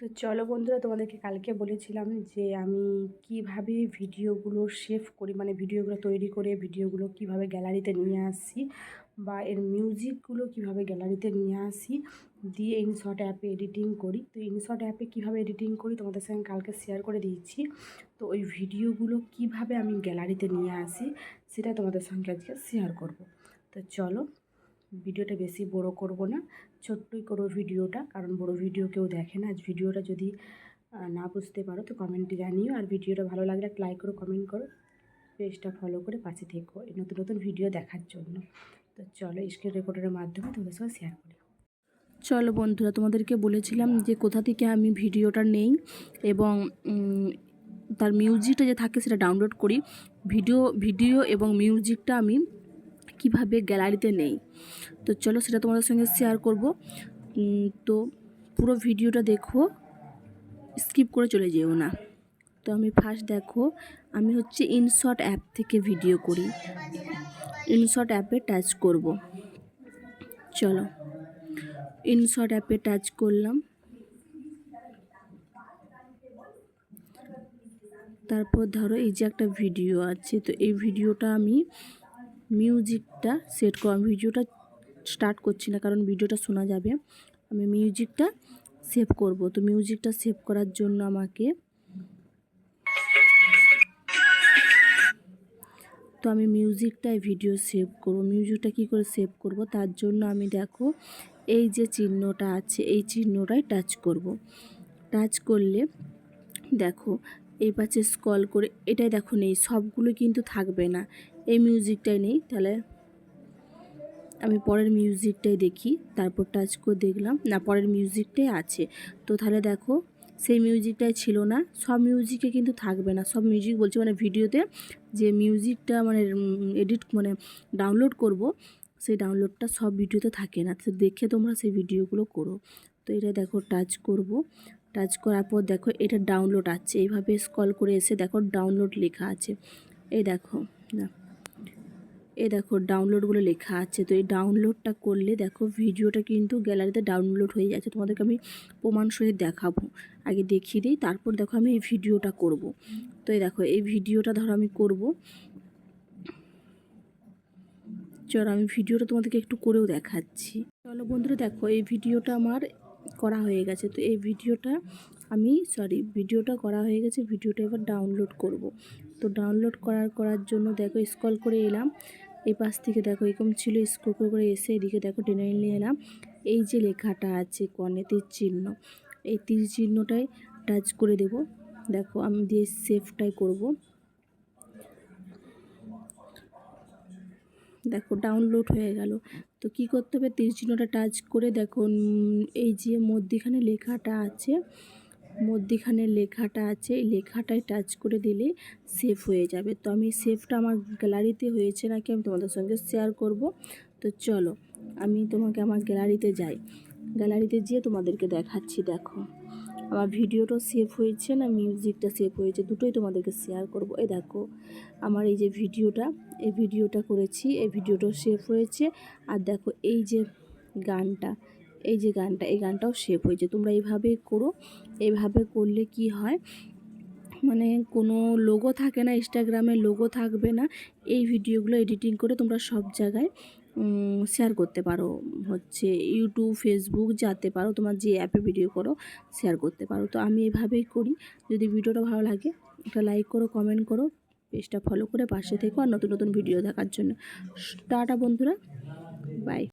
তো চলো বন্ধুরা, তোমাদেরকে কালকে বলেছিলাম যে আমি কীভাবে ভিডিওগুলো সেভ করি মানে ভিডিওগুলো তৈরি করে ভিডিওগুলো কীভাবে গ্যালারিতে নিয়ে আসি বা এর মিউজিকগুলো কীভাবে গ্যালারিতে নিয়ে আসি, দিয়ে ইনশট অ্যাপে এডিটিং করি। তো ইনশট অ্যাপে কীভাবে এডিটিং করি তোমাদের সঙ্গে কালকে শেয়ার করে দিয়েছি। তো ওই ভিডিওগুলো কীভাবে আমি গ্যালারিতে নিয়ে আসি, সেটা তোমাদের সঙ্গে আজকে শেয়ার করব। তো চলো ভিডিওটা বেশি বড় করব না, ছোট্টই করো ভিডিওটা, কারণ বড় ভিডিও কেউ দেখে না। আজ ভিডিওটা যদি না বুঝতে পারো, তো কমেন্টে জানিও। আর ভিডিওটা ভালো লাগলে একটা লাইক করো কমেন্ট করো। পেজটা ফলো করে পাশে থেকো এই নতুন নতুন ভিডিও দেখার জন্য। তো চলো স্ক্রিন রেকর্ডারের মাধ্যমে তোমাদের সঙ্গে শেয়ার করি। চলো বন্ধুরা, তোমাদেরকে বলেছিলাম যে কোথা থেকে আমি ভিডিওটা নেই এবং তার মিউজিকটা যে থাকে সেটা ডাউনলোড করি। ভিডিও ভিডিও এবং মিউজিকটা আমি কীভাবে গ্যালারিতে নেই। তো চলো সেটা তোমাদের সঙ্গে শেয়ার করব। তো পুরো ভিডিওটা দেখো স্কিপ করে চলে যেও না। তো আমি ফার্স্ট দেখো, আমি হচ্ছে ইনশট অ্যাপ থেকে ভিডিও করি। ইনশট অ্যাপে টাচ করব। চলো ইনশট অ্যাপে টাচ করলাম। তারপর ধরো এই যে একটা ভিডিও আছে, তো এই ভিডিওটা আমি মিউজিকটা সেট করা ভিডিওটা স্টার্ট করছি না, কারণ ভিডিওটা শোনা যাবে। আমি মিউজিকটা সেভ করব। তো মিউজিকটা সেভ করার জন্য আমাকে তো আমি মিউজিকটাই ভিডিও সেভ করব। মিউজিকটা কি করে সেভ করব? তার জন্য আমি দেখো, এই যে চিহ্নটা আছে, এই চিহ্নটাই টাচ করব। টাচ করলে দেখো এই পাশে স্কল করে, এটাই দেখো নেই, সবগুলো কিন্তু থাকবে না। এই মিউজিকটাই নেই, তাহলে আমি পরের মিউজিকটাই দেখি, তারপর টাচ করে দেখলাম, না, পরের মিউজিকটাই আছে। তো তাহলে দেখো, সেই মিউজিকটাই ছিল না, সব মিউজিকে কিন্তু থাকবে না। সব মিউজিক বলছি মানে ভিডিওতে যে মিউজিকটা মানে এডিট মানে ডাউনলোড করব, সেই ডাউনলোডটা সব ভিডিওতে থাকে না। তো দেখে তোমরা সেই ভিডিওগুলো করো। তো এটা দেখো টাচ করব। টাচ করার পর দেখো এটা ডাউনলোড আছে এইভাবে স্কল করে এসে দেখো ডাউনলোড লেখা আছে। এই দেখো, না এ দেখো ডাউনলোডগুলো লেখা আছে। তো এই ডাউনলোডটা করলে দেখো ভিডিওটা কিন্তু গ্যালারিতে ডাউনলোড হয়ে যাচ্ছে। তোমাদেরকে আমি প্রমাণ সহিত দেখাবো। আগে দেখিয়ে দিই, তারপর দেখো আমি এই ভিডিওটা করব। তো এই দেখো, এই ভিডিওটা ধরো আমি করব। চলো আমি ভিডিওটা তোমাদেরকে একটু করেও দেখাচ্ছি। চলো বন্ধুরা দেখো, এই ভিডিওটা আমার করা হয়ে গেছে। তো এই ভিডিওটা আমি সরি ভিডিওটা করা হয়ে গেছে, ভিডিওটা এবার ডাউনলোড করব। তো ডাউনলোড করার করার জন্য দেখো স্কল করে এলাম। এই পাশ থেকে দেখো এরকম ছিল স্কোর করে এসে এদিকে দেখো টেনে নিয়ে এলাম। এই যে লেখাটা আছে কনে তীর চিহ্ন, এই তীর চিহ্নটাই টাচ করে দেব। দেখো আমি দিয়ে সেফটাই করব। দেখো ডাউনলোড হয়ে গেল। তো কি করতে হবে? তীর চিহ্নটা টাচ করে দেখো এই যে মধ্যিখানে লেখাটা আছে, মধ্যিখানে লেখাটা আছে, এই লেখাটায় টাচ করে দিলে সেভ হয়ে যাবে। তো আমি সেভটা আমার গ্যালারিতে হয়েছে নাকি আমি তোমাদের সঙ্গে শেয়ার করব। তো চলো, আমি তোমাকে আমার গ্যালারিতে যাই। গ্যালারিতে যেয়ে তোমাদেরকে দেখাচ্ছি, দেখো। আমার ভিডিওটা সেভ হয়েছে না মিউজিকটা সেভ হয়েছে, দুটোই তোমাদেরকে শেয়ার করব। এই দেখো, আমার এই যে ভিডিওটা, এই ভিডিওটা করেছি, এই ভিডিওটাও সেভ হয়েছে। আর দেখো, এই যে গানটা, এই যে গানটা, এই গানটাও সেভ হয়েছে। তোমরা এইভাবেই করো, এইভাবে করলে কি হয় মানে কোনো লোগো থাকে না ইনস্টাগ্রামে লোগো থাকবে না, এই ভিডিওগুলো এডিটিং করে তোমরা সব জায়গায় শেয়ার করতে পারো। হচ্ছে ইউটিউব ফেসবুক যাতে পারো, তোমার যে অ্যাপে ভিডিও করো শেয়ার করতে পারো। তো আমি এভাবেই করি। যদি ভিডিওটা ভালো লাগে, একটা লাইক করো কমেন্ট করো পেজটা ফলো করে পাশে থেকো আর নতুন নতুন ভিডিও দেখার জন্য। টাটা বন্ধুরা বাই